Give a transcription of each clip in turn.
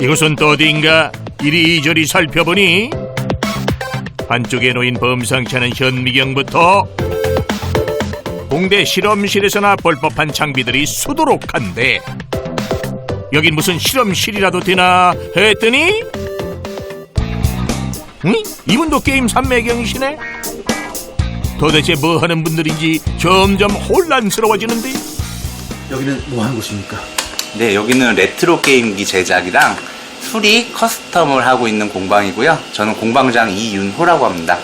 이곳은 또 어디인가 이리저리 살펴보니 한쪽에 놓인 범상치 않은 현미경부터 공대 실험실에서나 볼 법한 장비들이 수두룩한데 여긴 무슨 실험실이라도 되나 했더니 응? 이분도 게임 산매경이시네 도대체 뭐 하는 분들인지 점점 혼란스러워지는데 여기는 뭐 하는 곳입니까? 네, 여기는 레트로 게임기 제작이랑 수리 커스텀을 하고 있는 공방이고요. 저는 공방장 이윤호라고 합니다.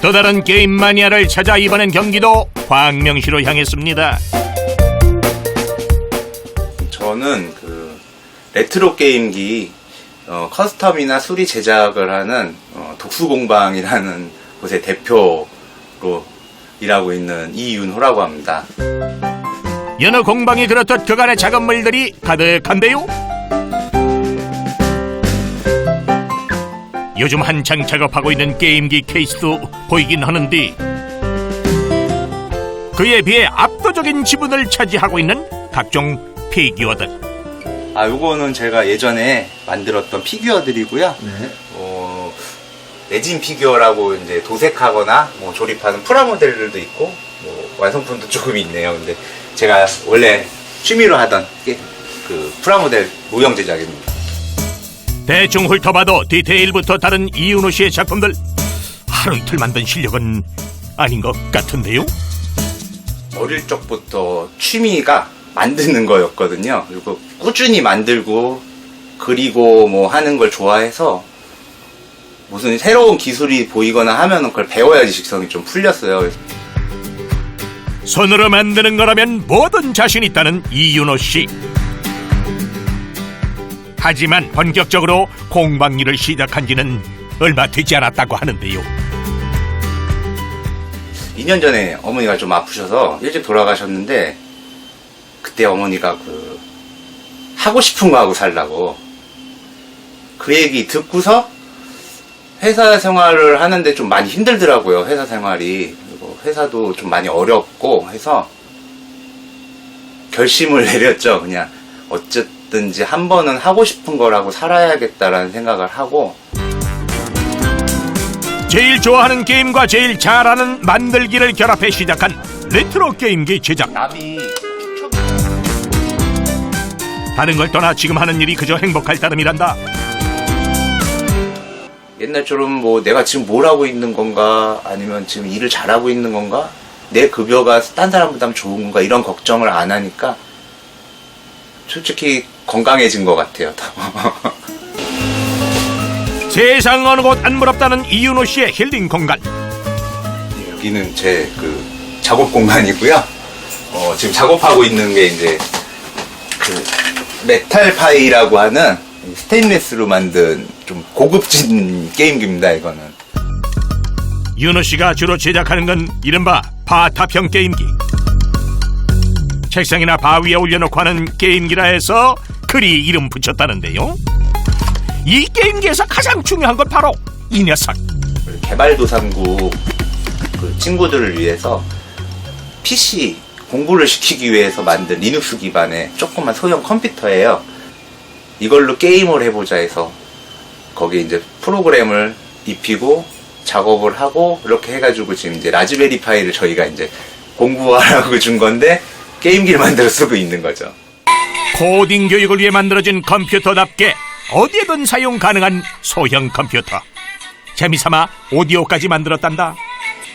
또 다른 게임 마니아를 찾아 이번엔 경기도 광명시로 향했습니다 저는 그 레트로 게임기 어, 커스텀이나 수리 제작을 하는 어, 독수공방이라는 곳의 대표로 일하고 있는 이윤호라고 합니다. 여느 공방이 그렇듯 그간의 작업물들이 가득한데요. 요즘 한창 작업하고 있는 게임기 케이스도 보이긴 하는데 그에 비해 압도적인 지분을 차지하고 있는 각종 피규어들. 아, 요거는 제가 예전에 만들었던 피규어들이고요. 네. 어, 레진 피규어라고 이제 도색하거나 뭐 조립하는 프라모델들도 있고 뭐 완성품도 조금 있네요. 근데 제가 원래 취미로 하던 게 그 프라모델 모형 제작입니다. 대충 훑어봐도 디테일부터 다른 이윤호 씨의 작품들 하루 이틀 만든 실력은 아닌 것 같은데요. 어릴 적부터 취미가 만드는 거였거든요. 그리고 꾸준히 만들고 그리고 뭐 하는 걸 좋아해서 무슨 새로운 기술이 보이거나 하면 그걸 배워야지 직성이 좀 풀렸어요. 손으로 만드는 거라면 뭐든 자신 있다는 이윤호 씨. 하지만 본격적으로 공방 일을 시작한 지는 얼마 되지 않았다고 하는데요. 2년 전에 어머니가 좀 아프셔서 일찍 돌아가셨는데 그때 어머니가 그 하고 싶은 거 하고 살라고 그 얘기 듣고서 회사 생활을 하는데 좀 많이 힘들더라고요 회사 생활이 회사도 좀 많이 어렵고 해서 결심을 내렸죠 그냥 어쨌든지 한 번은 하고 싶은 거라고 살아야겠다라는 생각을 하고 제일 좋아하는 게임과 제일 잘하는 만들기를 결합해 시작한 레트로 게임기 제작. 남이 다른 걸 떠나 지금 하는 일이 그저 행복할 따름이란다. 옛날처럼 뭐 내가 지금 뭘 하고 있는 건가 아니면 지금 일을 잘하고 있는 건가 내 급여가 딴 사람보다 좋은 건가 이런 걱정을 안 하니까 솔직히 건강해진 것 같아요. 세상 어느 곳 안 부럽다는 이윤호 씨의 힐링 공간. 여기는 제 그 작업 공간이고요. 어, 지금 작업하고 있는 게 이제 그 메탈 파이라고 하는 스테인레스로 만든 좀 고급진 게임기입니다. 이거는. 윤호 씨가 주로 제작하는 건 이른바 바타평 게임기. 책상이나 바 위에 올려놓고 하는 게임기라 해서 그리 이름 붙였다는데요. 이 게임기에서 가장 중요한 건 바로 이 녀석. 개발도상국 그 친구들을 위해서 PC 공부를 시키기 위해서 만든 리눅스 기반의 조그만 소형 컴퓨터예요. 이걸로 게임을 해보자 해서 거기에 이제 프로그램을 입히고 작업을 하고 이렇게 해가지고 지금 이제 라즈베리 파이를 저희가 이제 공부하라고 준 건데 게임기를 만들어 쓰고 있는 거죠. 코딩 교육을 위해 만들어진 컴퓨터답게 어디에든 사용 가능한 소형 컴퓨터. 재미삼아 오디오까지 만들었단다.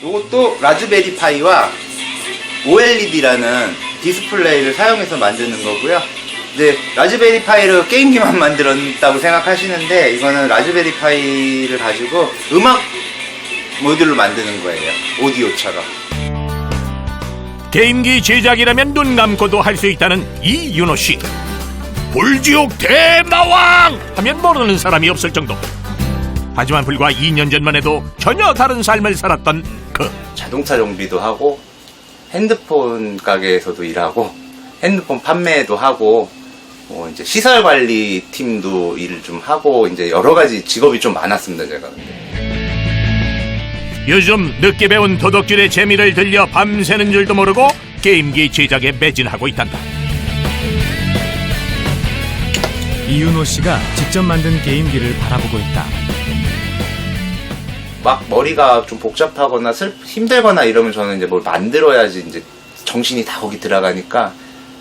이것도 라즈베리 파이와 OLED라는 디스플레이를 사용해서 만드는 거고요. 이제 라즈베리 파이를 게임기만 만들었다고 생각하시는데 이거는 라즈베리 파이를 가지고 음악 모듈로 만드는 거예요. 오디오처럼. 게임기 제작이라면 눈 감고도 할 수 있다는 이윤호 씨. 불지옥 대마왕 하면 모르는 사람이 없을 정도. 하지만 불과 2년 전만 해도 전혀 다른 삶을 살았던 그 자동차 정비도 하고 핸드폰 가게에서도 일하고 핸드폰 판매도 하고 뭐 이제 시설 관리 팀도 일을 좀 하고 이제 여러 가지 직업이 좀 많았습니다 제가. 요즘 늦게 배운 도덕질의 재미를 들려 밤새는 줄도 모르고 게임기 제작에 매진하고 있단다. 이윤호 씨가 직접 만든 게임기를 바라보고 있다. 막 머리가 좀 복잡하거나 슬, 힘들거나 이러면 저는 이제 뭘 만들어야지 이제 정신이 다 거기 들어가니까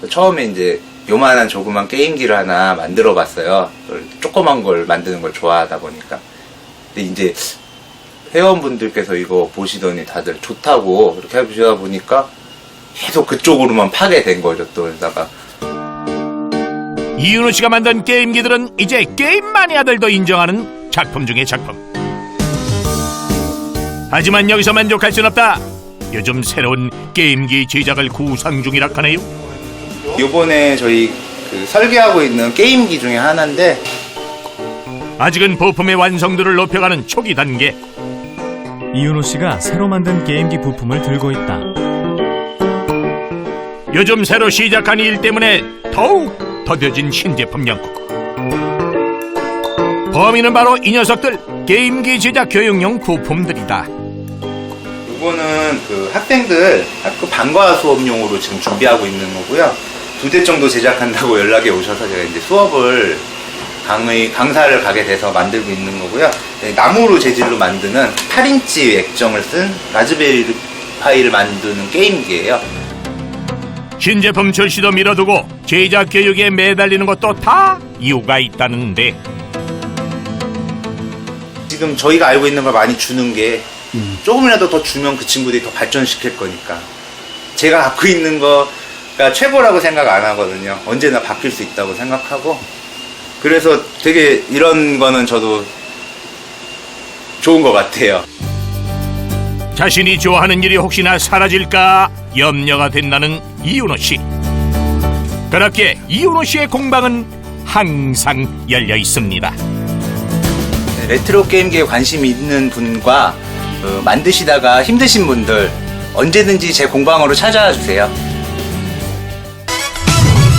처음에 이제 요만한 조그만 게임기를 하나 만들어 봤어요. 조그만 걸 만드는 걸 좋아하다 보니까. 근데 이제 회원분들께서 이거 보시더니 다들 좋다고 이렇게 해주시다 보니까 계속 그쪽으로만 파게 된 거죠. 또 그러다가 이윤호 씨가 만든 게임기들은 이제 게임 마니아들도 인정하는 작품 중의 작품. 하지만 여기서 만족할 순 없다. 요즘 새로운 게임기 제작을 구상 중이라 하네요. 요번에 저희 그 설계하고 있는 게임기 중에 하나인데 아직은 부품의 완성도를 높여가는 초기 단계. 이윤호 씨가 새로 만든 게임기 부품을 들고 있다. 요즘 새로 시작한 일 때문에 더욱 더뎌진 신제품 연구. 범인은 바로 이 녀석들 게임기 제작 교육용 부품들이다. 이거는 그 학생들 학교 방과 수업용으로 지금 준비하고 있는 거고요. 두 대 정도 제작한다고 연락이 오셔서 제가 이제 수업을 강의 강사를 가게 돼서 만들고 있는 거고요. 네, 나무로 재질로 만드는 8인치 액정을 쓴 라즈베리 파이를 만드는 게임기예요. 신제품 출시도 미뤄두고 제작 교육에 매달리는 것도 다 이유가 있다는데 지금 저희가 알고 있는 걸 많이 주는 게 조금이라도 더 주면 그 친구들이 더 발전시킬 거니까 제가 갖고 있는 거 가 최고라고 생각 안 하거든요 언제나 바뀔 수 있다고 생각하고 그래서 되게 이런 거는 저도 좋은 것 같아요 자신이 좋아하는 일이 혹시나 사라질까 염려가 된다는 이윤호 씨. 그렇게 이윤호 씨의 공방은 항상 열려 있습니다. 네, 레트로 게임기에 관심이 있는 분과 어, 만드시다가 힘드신 분들 언제든지 제 공방으로 찾아와 주세요